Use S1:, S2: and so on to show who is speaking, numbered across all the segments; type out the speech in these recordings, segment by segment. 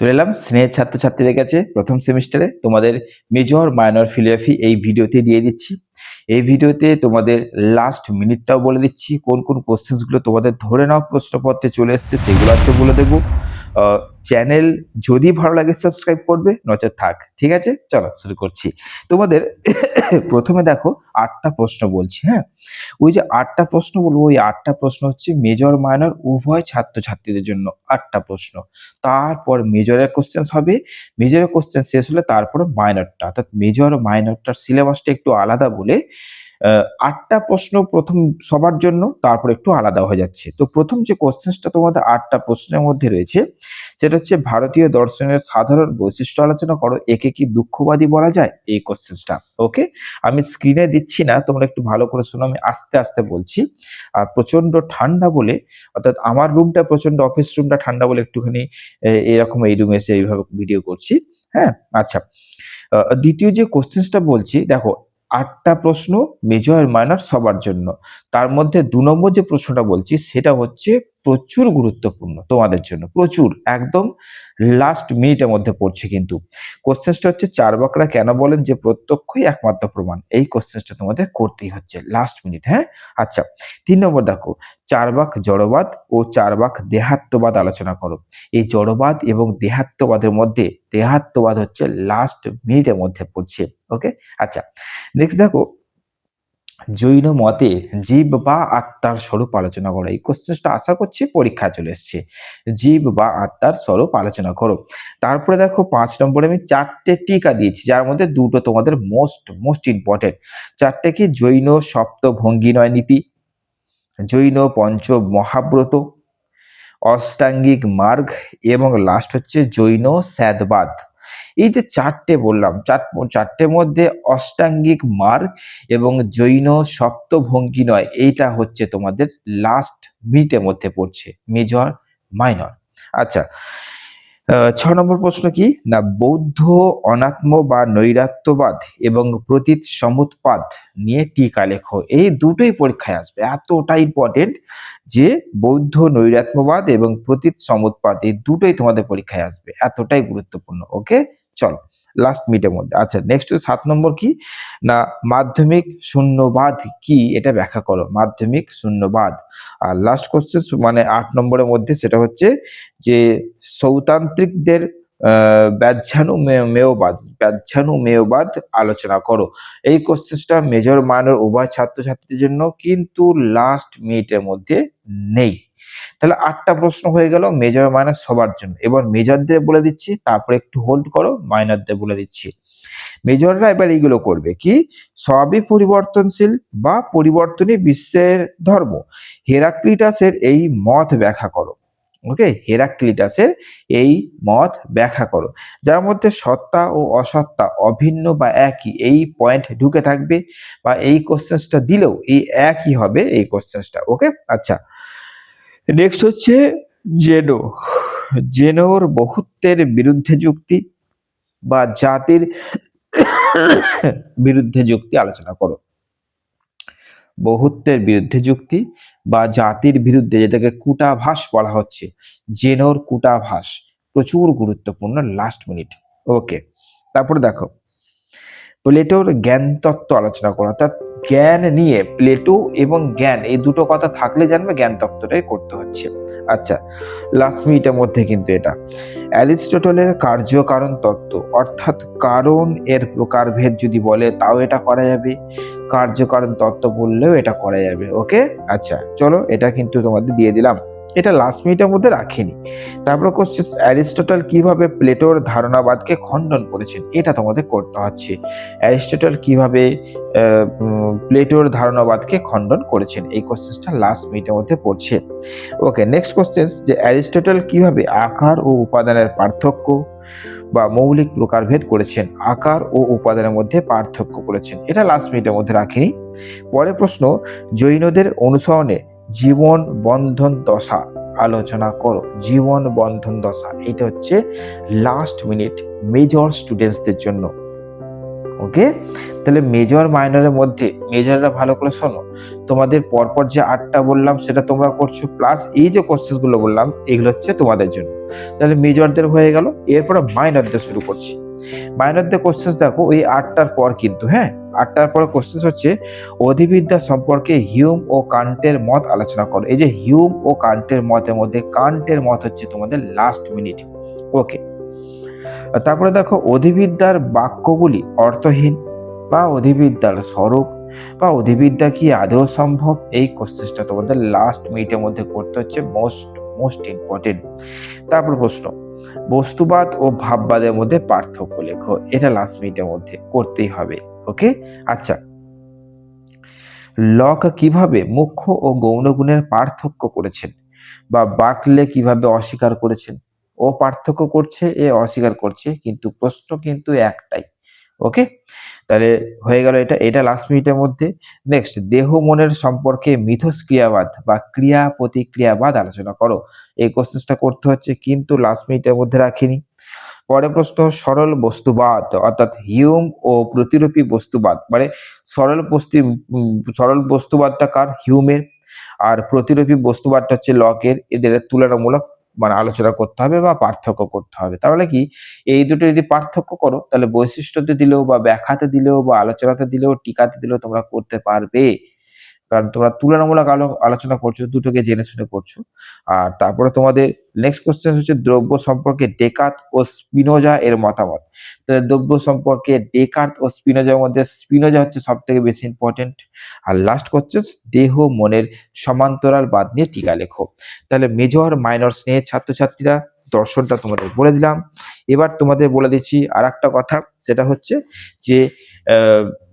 S1: চলে এলাম। স্নেহের ছাত্রছাত্রীদের কাছে প্রথম সেমিস্টারে তোমাদের মেজর মাইনর ফিলিওফি এই ভিডিওতে দিয়ে দিচ্ছি। এই ভিডিওতে তোমাদের লাস্ট মিনিটটাও বলে দিচ্ছি। কোন কোন কোশ্চেন্সগুলো তোমাদের ধরে নাও প্রশ্নপত্রে চলে এসছে সেগুলো আজকে বলে দেবো। চ্যানেল যদি ভালো লাগে সাবস্ক্রাইব করবে নচেত থাক। ঠিক আছে? চলো শুরু করছি। তোমাদের প্রথমে দেখো আটটা প্রশ্ন বলছি হ্যাঁ? ওই যে আটটা প্রশ্ন বলব, ওই আটটা প্রশ্ন হচ্ছে মেজর মাইনর উভয় ছাত্রছাত্রীদের জন্য। আটটা প্রশ্ন। তারপর মেজরের কোশ্চেন্স হবে। মেজরের কোশ্চেন শেষ হলে তারপরে মাইনরটা অর্থাৎ মেজর মাইনরটার সিলেবাসটা একটু আলাদা বলে আটটা প্রশ্ন প্রথম সবার জন্য, তারপর একটু আলাদা হয়ে যাচ্ছে। তো প্রথম যে কোশ্চেন্সটা তোমাদের আটটা প্রশ্নের মধ্যে রয়েছে, সেটা হচ্ছে ভারতীয় দর্শনের সাধারণ বৈশিষ্ট্য আলোচনা করো, একে কি দুঃখবাদী বলা যায়? এই কোশ্চেন্সটা ওকে আমি স্ক্রিনে দিচ্ছি না, তোমরা একটু ভালো করে শোনো, আমি আস্তে আস্তে বলছি। আর প্রচণ্ড ঠান্ডা বলে, অর্থাৎ আমার রুমটা প্রচণ্ড অফিস রুমটা ঠান্ডা বলে একটুখানি এরকম এই রুমে এসে এইভাবে ভিডিও করছি হ্যাঁ? আচ্ছা দ্বিতীয় যে কোশ্চেন্সটা বলছি, দেখো আটটা প্রশ্ন মেজর মাইনর সবার জন্য। তার মধ্যে দু নম্বর যে প্রশ্নটা বলছি, সেটা হচ্ছে প্রচুর গুরুত্বপূর্ণ তোমাদের জন্য, প্রচুর, একদম লাস্ট মিনিটের মধ্যে পড়ছে কিন্তু। কোশ্চেন্সটা হচ্ছে চার চারবাকরা কেন বলেন যে প্রত্যক্ষই একমাত্র প্রমাণ? এই কোশ্চেন্সটা তোমাদের করতেই হচ্ছে লাস্ট মিনিট হ্যাঁ? আচ্ছা তিন নম্বর দেখো, চারবাক জড়বাদ ও চারবাক দেহাত্মবাদ আলোচনা করো। এই জড়বাদ এবং দেহাত্মবাদের মধ্যে, দেহাত্মবাদ হচ্ছে লাস্ট মিনিটের মধ্যে পড়ছে ওকে আচ্ছা নেক্সট দেখো জৈন মতে জীব বা আত্মার স্বরূপ আলোচনা করো। এই কোশ্চেনটা আশা করছি পরীক্ষা চলে এসছে। জীব বা আত্মার স্বরূপ আলোচনা করো। তারপরে দেখো পাঁচ নম্বরে আমি চারটে টিকা দিয়েছি, যার মধ্যে দুটো তোমাদের মোস্ট মোস্ট ইম্পর্টেন্ট চারটে কি? জৈন, সপ্ত ভঙ্গি নয় নীতি, জৈন, পঞ্চ মহাব্রত, অষ্টাঙ্গিক মার্গ এবং লাস্ট হচ্ছে জৈন, স্যাদবাদ। এই যে চারটে বললাম, চার চারটের মধ্যে অষ্টাঙ্গিক মার্গ এবং জৈন সপ্তভঙ্গি নয়, এইটা হচ্ছে তোমাদের লাস্ট মিটের মধ্যে পড়ছে মেজর মাইনর আচ্ছা আহ, ছ নম্বর প্রশ্ন কি? না বৌদ্ধ অনাত্ম বা নৈরাত্যবাদ এবং প্রতীত সমুৎপাদ নিয়ে টিকা লেখো। এই দুটোই পরীক্ষায় আসবে। এতটা ইম্পর্টেন্ট যে বৌদ্ধ নৈরাত্মবাদ এবং প্রতীত সমুৎপাদ এই দুটোই তোমাদের পরীক্ষায় আসবে। এতটাই গুরুত্বপূর্ণ ওকে চলো লাস্ট মিটের মধ্যে। আচ্ছা নেক্সট সাত নম্বর কি? না, মাধ্যমিক শূন্যবাদ কি? এটা ব্যাখ্যা করো, মাধ্যমিক শূন্যবাদ। আর লাস্ট কোশ্চেন মানে আট নম্বরের মধ্যে সেটা হচ্ছে যে, সৌতান্ত্রিকদের ব্যাধ্যানু মেয়বাদ ব্যাধ্যানু মেয়বাদ আলোচনা করো। এই কোশ্চেনটা মেজর মানের উভয় ছাত্রছাত্রীদের জন্য কিন্তু লাস্ট মিনিটের মধ্যে নেই। তাহলে আটটা প্রশ্ন হয়ে গেল মেজর মাইনর সবার জন্য। এবার মেজরদের বলে দিচ্ছি, তারপরে একটু হোল্ড করো মাইনরদের বলে দিচ্ছি। মেজররা এবার এইগুলো করবে কি? সবই পরিবর্তনশীল বা পরিবর্তনই বিশ্বের ধর্ম। হেরাক্লিটাসের এই মত ব্যাখ্যা করো। ওকে হেরাক্লিটাসের এই মত ব্যাখ্যা করো। যার মধ্যে সত্তা ও অসত্তা অভিন্ন বা একই, এই পয়েন্ট ঢুকে থাকবে বা এই কোশ্চেন্সটা দিলেও এই একই হবে এই কোশ্চেন্সটা ওকে আচ্ছা নেক্সট হচ্ছে জেনো জেনোর বহুত্বের বিরুদ্ধে যুক্তি বা জাতির বিরুদ্ধে যুক্তি আলোচনা করো। বহুত্বের বিরুদ্ধে যুক্তি বা জাতির বিরুদ্ধে যেটাকে কুটাভাস বলা হচ্ছে জেনোর কুটাভাস প্রচুর গুরুত্বপূর্ণ লাস্ট মিনিট ওকে তারপরে দেখো প্লেটোর জ্ঞান তত্ত্ব আলোচনা করো, অর্থাৎ জ্ঞান নিয়ে, প্লেটো এবং জ্ঞান, এই দুটো কথা থাকলে জানবে জ্ঞান তত্ত্বটাই করতে হচ্ছে। আচ্ছা লাস্ট মিনিটের মধ্যে কিন্তু এটা। অ্যারিস্টটলের কার্যকারণ তত্ত্ব, অর্থাৎ কারণ এর প্রকারভেদ যদি বলে, তাও এটা করা যাবে। কার্যকারণ তত্ত্ব বললেও এটা করা যাবে ওকে আচ্ছা চলো, এটা কিন্তু তোমাদের দিয়ে দিলাম। এটা লাস্ট মিনিটের মধ্যে রাখিনি। তারপর কোশ্চেন অ্যারিস্টটল কীভাবে প্লেটোর ধারণাবাদকে খণ্ডন করেছেন, এটা তোমাদের করতে হচ্ছে। অ্যারিস্টটল কীভাবে প্লেটোর ধারণাবাদকে খণ্ডন করেছেন, এই কোশ্চেনটা লাস্ট মিনিটের মধ্যে পড়ছে। ওকে নেক্সট কোশ্চেন যে অ্যারিস্টটল কীভাবে আকার ও উপাদানের পার্থক্য বা মৌলিক প্রকারভেদ করেছেন, আকার ও উপাদানের মধ্যে পার্থক্য করেছেন, এটা লাস্ট মিনিটের মধ্যে রাখিনি। পরের প্রশ্ন, জৈনদের অনুসরণে জীবন বন্ধন দশা আলোচনা করো। জীবন বন্ধন দশা, এটা হচ্ছে লাস্ট মিনিট মেজর স্টুডেন্টসদের জন্য। ওকে তাহলে মেজর মাইনরের মধ্যে মেজররা ভালো করে শোনো। তোমাদের পরপর যে আটটা বললাম, সেটা তোমরা করছ প্লাস এই যে কোশ্চেনগুলো বললাম, এগুলো হচ্ছে তোমাদের জন্য। তাহলে মেজরদের হয়ে গেল, এরপরে মাইনরদের শুরু করছি। মাইনরদের কোশ্চেন দেখো, এই আটটার পর কিন্তু হ্যাঁ? আটটার পরে কোশ্চেন হচ্ছে, অধিবিদ্যা সম্পর্কে হিউম ও কান্টের মত আলোচনা করো। এই যে হিউম ও কান্টের মতের মধ্যে, কান্টের মত হচ্ছে তোমাদের লাস্ট মিনিট ওকে তারপরে দেখো, অধিবিদ্যার বাক্যগুলি অর্থহীন বা অধিবিদ্যার স্বরূপ বা অধিবিদ্যা কি আদৌ সম্ভব? এই কোশ্চেনটা তোমাদের লাস্ট মিনিটের মধ্যে করতে হচ্ছে মোস্ট মোস্ট ইম্পর্টেন্ট তারপর প্রশ্ন। বস্তুবাদ ও ভাববাদের মধ্যে পার্থক্য লেখো। এটা লাস্ট মিনিটের মধ্যে করতেই হবে ওকে আচ্ছা। লক কীভাবে মুখ্য ও গৌণ গুণের পার্থক্য করেছেন? বা বাকলে কীভাবে অস্বীকার করেছেন? ও পার্থক্য করছে, এ অস্বীকার করছে, কিন্তু প্রশ্ন কিন্তু একটাই। ওকে তাহলে হয়ে গেল এটা এটা লাস্ট মিনিটের মধ্যে। নেক্সট দেহ মনের সম্পর্কে মিথস্ক্রিয়াবাদ বা ক্রিয়া প্রতিক্রিয়াবাদ আলোচনা করো। এই কোশ্চেনটা করতে হচ্ছে কিন্তু লাস্ট মিনিটের মধ্যে রাখিনি। পরে প্রশ্ন, সরল বস্তুবাদ অর্থাৎ হিউম ও প্রতিরূপী বস্তুবাদ। মানে সরল বস্তু সরল বস্তুবাদটা কার? হিউমের। আর প্রতিরূপী বস্তুবাদটা হচ্ছে লকের। এদের তুলনামূলক মানে আলোচনা করতে হবে বা পার্থক্য করতে হবে। তাহলে কি? এই দুটো যদি পার্থক্য করো, তাহলে বৈশিষ্ট্যতে দিলেও বা ব্যাখ্যাতে দিলেও বা আলোচনাতে দিলেও, টিকাতে দিলেও তোমরা করতে পারবে। কারণ তোমরা তুলনামূলক আলো- আলোচনা করছ, দুটোকে জেনে শুনে করছ। আর তারপরে তোমাদের নেক্সট কোশ্চেন হচ্ছে দ্রব্য সম্পর্কে ডেকাত ও স্পিনোজা এর মতামত। দ্রব্য সম্পর্কে ডেকার্ট ও স্পিনোজার মধ্যে স্পিনোজা হচ্ছে সব থেকে বেশি ইম্পর্টেন্ট আর লাস্ট কোশ্চেন দেহ মনের সমান্তরাল বাদ নিয়ে টিকা লেখো। তাহলে মেজর মাইনর স্নেহের ছাত্রছাত্রীরা দর্শনটা তোমাদের বলে দিলাম। এবার তোমাদের বলে দিচ্ছি আর একটা কথা, সেটা হচ্ছে যে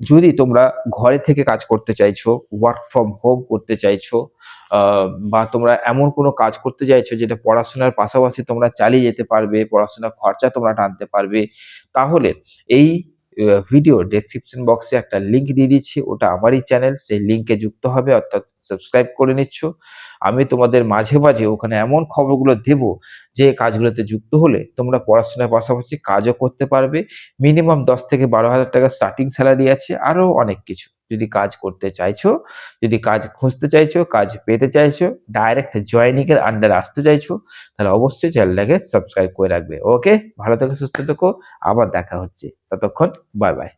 S1: যদি তোমরা ঘরে থেকে কাজ করতে চাইছো ওয়ার্ক ফ্রম হোম করতে চাইছো বা তোমরা এমন কোনো কাজ করতে চাইছো যেটা পড়াশোনার পাশাপাশি তোমরা চালিয়ে যেতে পারবে, পড়াশোনার খরচা তোমরা টানতে পারবে, তাহলে এই ভিডিও ডেসক্রিপশন বক্সে একটা লিংক দিয়ে দিচ্ছি। ওটা আমারই চ্যানেল সেই লিঙ্কে যুক্ত হবে, অর্থাৎ সাবস্ক্রাইব করে নিচ্ছ। আমি তোমাদের মাঝে মাঝে ওখানে এমন খবরগুলো দেব যে কাজগুলোতে যুক্ত হলে তোমরা পড়াশোনার পাশাপাশি কাজও করতে পারবে। মিনিমাম দশ থেকে বারো হাজার টাকা স্টার্টিং স্যালারি আছে, আরও অনেক কিছু। যদি কাজ করতে চাইছো, যদি কাজ খুঁজতে চাইছো, কাজ পেতে চাইছো ডাইরেক্ট জয়নিং এর আন্ডারে আসতে চাইছো, তাহলে অবশ্যই চ্যানেলটাকে সাবস্ক্রাইব করে রাখবে। ওকে ভালো থেকো, সুস্থ থেকো, আবার দেখা হচ্ছে। ততক্ষণ বাই বাই